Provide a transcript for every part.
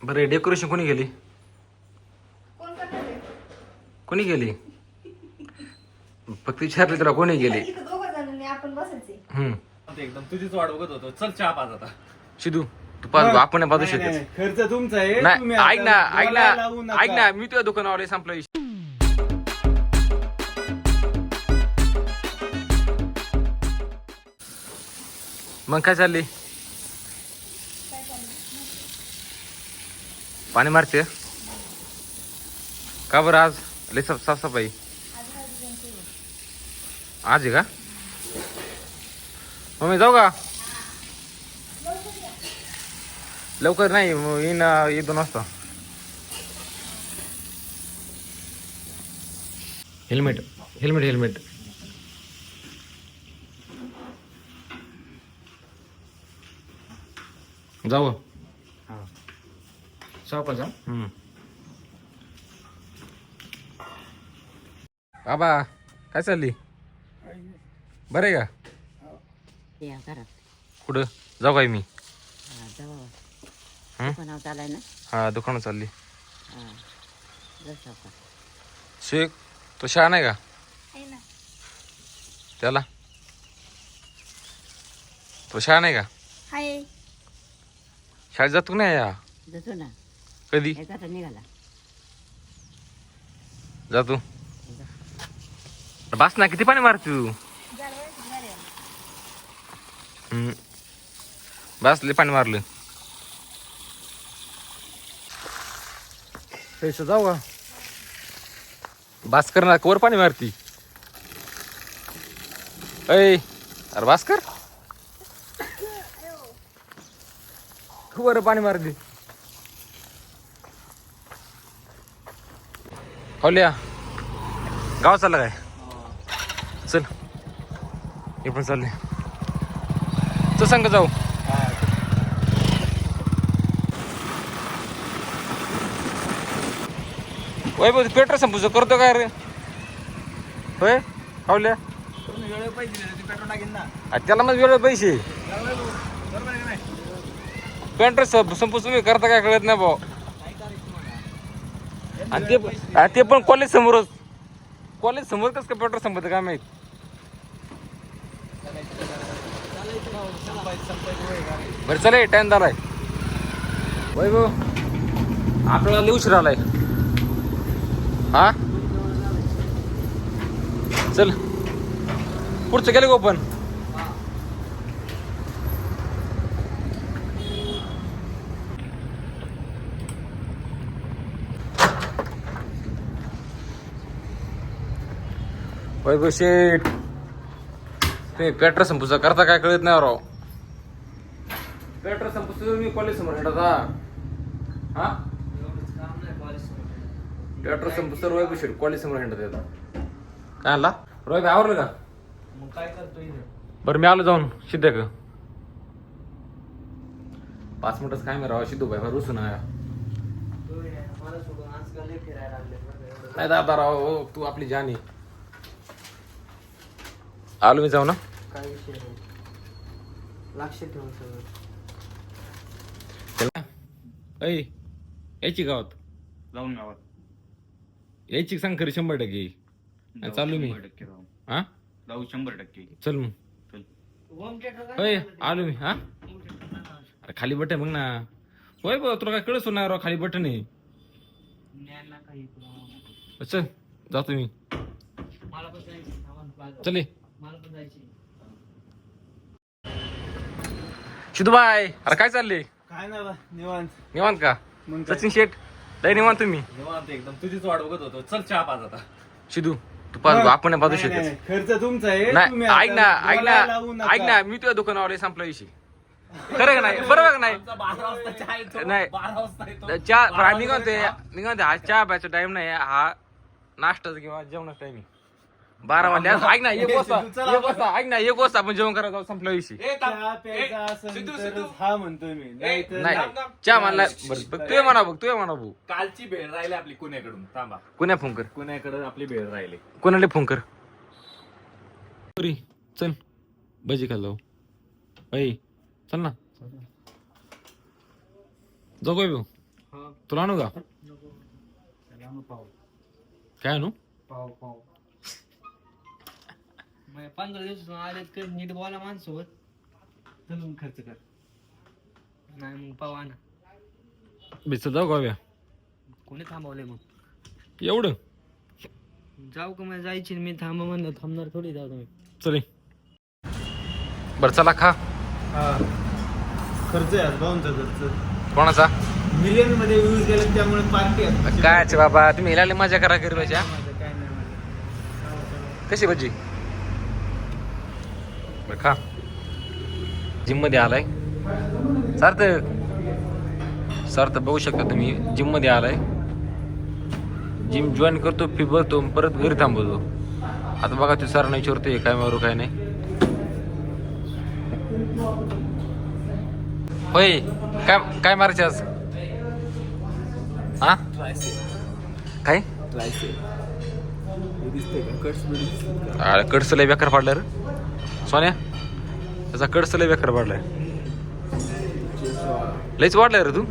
बरं डेकोरेशन कोणी केली? कोण करणार आहे? कोणी केली? फक्त विचारले तुला कोणी गेली इथं दोघं जणांनी आपण बसायचे. हम्म. ते एकदम तुझीच वाट बघत होतो. चल चहा पाच आता. शिदू तू पाच आपण नाही, शकत. खर्च तुमचा आहे. नाही तुम्ही ऐक ना ऐक बोलायला लावू ना नका. ऐक ना मी तुझ्या दुकानावर संपला विषय मग काय चालली पाणी मारते. का बरं आज? लय साफ साफसफाई. आज आहे का? मग मी जाऊ का? लवकर नाही येईन अं, येईन दोन वाजता. Helmet helmet helmet. जाऊ. जा हम्म. बाबा काय चालली बरं आहे का या घरात कुठं जाऊ काय मी हा जाऊ हं? दुकानावर चालाय ना हा दुकानात चालली हा जसं का शेख तो शाळा नाही का त्याला तो शाळा नाही का हाय शाळेत जातो का नाही या ना कधी? एका निघाला. जातो बस ना किती पाणी मारते तू? हम्म. बस लय पाणी मारलं. पैसे जाऊ का? बास कर ना कवर पाणी मारती. अय अरे बास कर. वर पाणी मारती खावल्या गाव चालला काय? चल. हे पण चालले. चल सांग जाऊ. वय बघ पेट्रोल संपूचं करतो काय रे? होय? आ, त्याला मग वेळ पैसे. पेट्रोल संप संपू तुम्ही करता काय कळत नाही भाऊ. आणि ते पण- ते पण कॉलेज समोरच. कॉलेज समोर कसं काय पेट्रोल संपत काय माहीत? बरं चला टाइम झालाय. वय भाऊ आपल्याला लई उशीर आलाय. हा? चल. पुढचं गेलं ओपन वैभव शेठ तुम्ही पेट्रोल संपूचा. करता काय कळत नाही राव. पेट्रोल संपूचं मी कॉलेज समोर हेडता हा? पेट्रोल संपू सर वैभव शेठ कॉलेज समोर हेडत येतात काय आणला? रोय आवरलं का? मग काय करतो इथे? बरं मी आलो जाऊन सिद्ध का पाच मिनिटच काय मी राव. सिद्धू भाई रुसून आया नाही दादा राव हो, तू आपली जाणी आलो मी जाऊ ना. काय विषय नाही. लक्ष ठेवून सगळं. चला. ऐ यायची गावात. जाऊन गावात. यायची सांग खरी शंभर टक्के. आणि चालू मी. शंभर टक्के राहू. हा? जाऊ शंभर टक्के. चल मग. चल. होम थिएटर होय आलो मी हा? अरे खाली बटन बघ ना. होय बघ तुला काय नाही राव खाली बटन आहे काही चल जातो मी. मला पण जायचं चले शिदूबाई अरे काय चालले? काय नाही बा निवांत. निवांत का? मग काय? सचिन शेठ लय निवांत तुम्ही. निवांत एकदम तुझीच वाट बघत होतो. चल चहा पाच आता. शिदू तू पाच आपण बाजू नाही, नाही, शकत खर्च तुमचा आहे नाही तुम्ही ऐक ना ऐक बोलायला लावू ना नका. ऐक ना मी तुझ्या दुकानावर संपला विषय. खरं का नाही? बरोबर का नाही? आमचा बारा वाजता चहा येतो. नाही. बारा वाजता येतो. चहा बारा मी वाजता म्हणते चहा. मी म्हणते हा चहा प्यायचा टाइम नाही हा नाश्ताचा किंवा जेवणाचा टाइम बारा वाजले. ऐक ना एक वाजता चला, एक वाजता. ऐक ना एक वाजता आपण जेवण करायला जाऊ संपला विषय. हा म्हणतोय मी. नाही. चहा म्हणला तुझ्या म्हणा बघ तुझ्या म्हणा भाऊ. कालची भेळ राहिली आपली पुण्याकडून थांबा. कोण्या फोन कर. पुण्याकडे आपली भेळ राहिली. कोणाला फोन कर? पुरी चल. भजी खाल जाऊ ऐ चल ना. जाऊ काय भाऊ तुला आणू का? पाव काय आणू? पाव पाव. मग पंधरा दिवस आले तर नीट बोला माणसोबत चलून खर्च कर. नाही मग पाव आणा. बिस्त जाऊ गोव्या कोणी थांबवले मग? एवढं? जाऊ का मग जायची मी थांबा म्हणलं थांबणार थोडी जाऊ तुम्ही. चले बरं चला खा. खर्च आहे आज भाऊंचा खर्च. कोणाचा? मिलियनमध्ये व्ह्यूज गेले त्यामुळे पार्टी आहे. काय बाबा? तुम्ही हिलाले मजा करा गरीबाच्या. माझं काय नाही माझं कशी भजी? बरं खा. जिममध्ये आलाय सार्थक सार्थ बघू शकता तुम्ही जिममध्ये आलाय. जिम जॉईन करतो फी भरतो परत घरी थांबवतो. आता बघा ते सर नाही विचारतोय काय मारू काय नाही. होय काय काय मारायचे आज? हा काय अरे बेकार पाडलं रे सोन्या त्याचा कडस लय बेकार पाडलाय. लयच वाढलाय रे तू.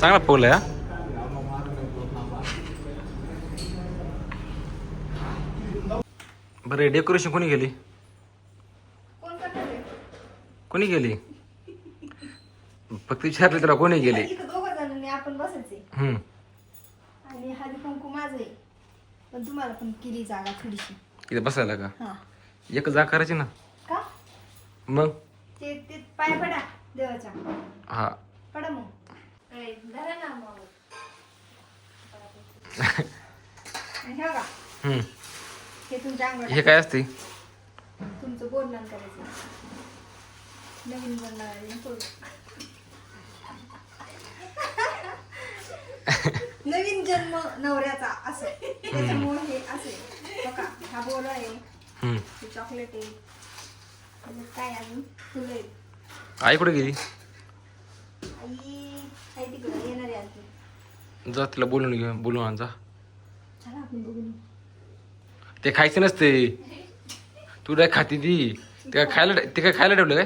चांगला पोवलाय हा. बरं डेकोरेशन कोणी केली? कोण आहे केली? फक्त विचारले तुला कोणी गेली आपण बसायचे हम्म. आणि हळदी कुंकू माझं आहे. पण तुम्हाला पण केली जागा थोडीशी. इथे बसायला का? हा. एक जा करायची ना? का? मग? ते ते पाय पडा देवाच्या. हा. पडा मग. ए, धरा ना मग. आणि हे बघा. हम्म. हे तुमच्या हे काय असते? तुमचं बोलणं करायचं. नवीन बोलणार नवीन जन्म नवऱ्याचा असं त्याच्यामुळे हे असे बघा हा बोल आहे. हम्म. हे चॉकलेट आहे. आणि काय अजून? फुलं आहेत. आई कुठे गेली? आई तिकडे येणार आहे अजून. जा तिला बोलून घे बोलून आण जा. चला आपण बघून ते खायचं नसते. तू काय खाती ती. ते काय खायला ते काय खायला ठेवलं काय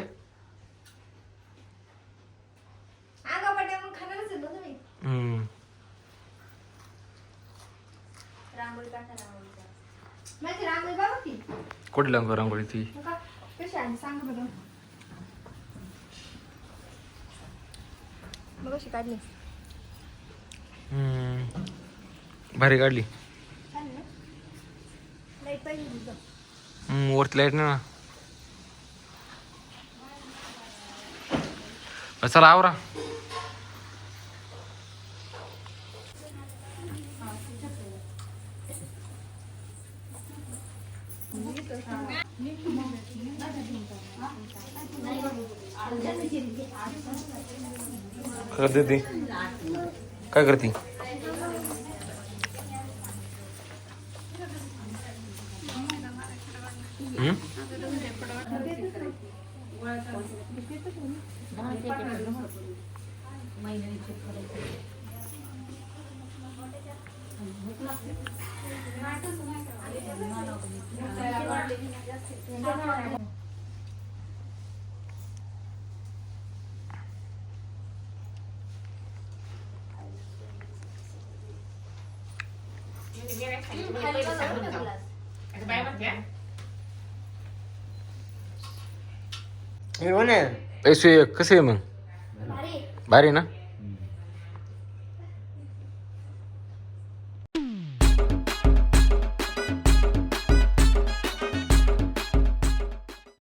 आगा पड्या मग खाणारच आहे ना तुम्ही हम्म रांगोळी काढा रांगोळी माझी रांगोळी बघा की? कुठे लांब रांगोळी ती. बघा कशी आहे? सांग बरं. मग कशी काढली? हम्म. भारी काढली. छान ना? लाइट पाहिजे तुझं हम्म, वरती लाइट नाही ना. बरं, चला आवरा काय करते ती काय करते? हम्म? आहे पैसे कसे आहे मग भारी आहे ना